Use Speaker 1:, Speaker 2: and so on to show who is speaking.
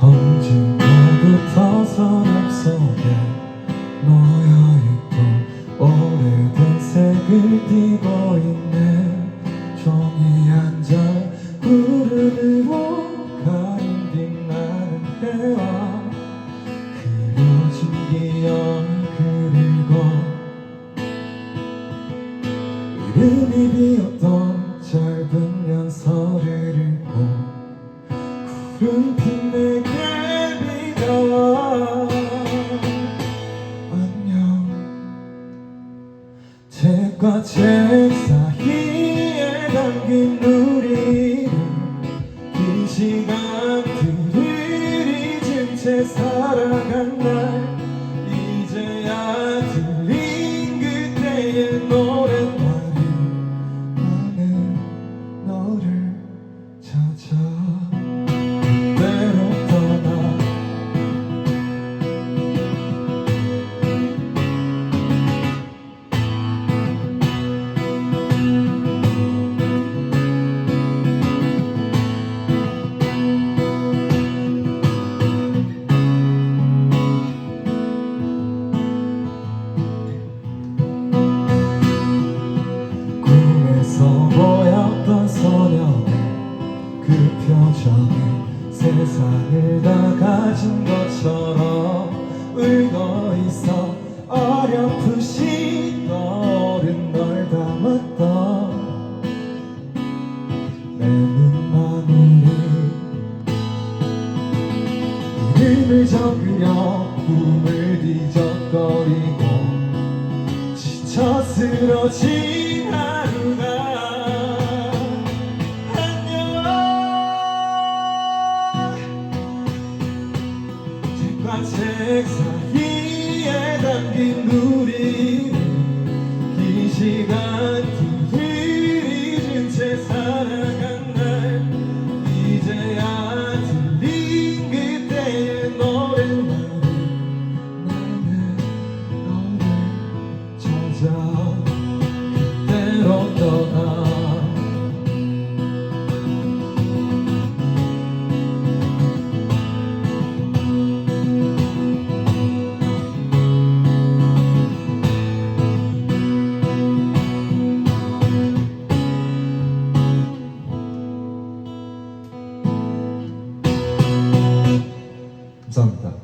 Speaker 1: 언젠가부터 서랍 속에 놓여있던 오래된 색을 띠고 있네. 종이 앉아 구름으로 가린 빛나는 해와 그려진 기억을 그리고 이름이 비었던 흠핀 내게 비가와 안녕 책과 책 사이에 담긴 우리를 긴 시간들을 잊은 채 살아간 날 이제야 들린 그때의 노랫말이 나는 너를 찾아 세상을 다 가진 것처럼 울고 있어. 어렴풋이 떠오른 널 담았던 내 눈망울이 이름을 적으려 꿈을 뒤적거리고 지쳐 쓰러진 하 책과 책 사이에 담긴 우리
Speaker 2: 감사합니다.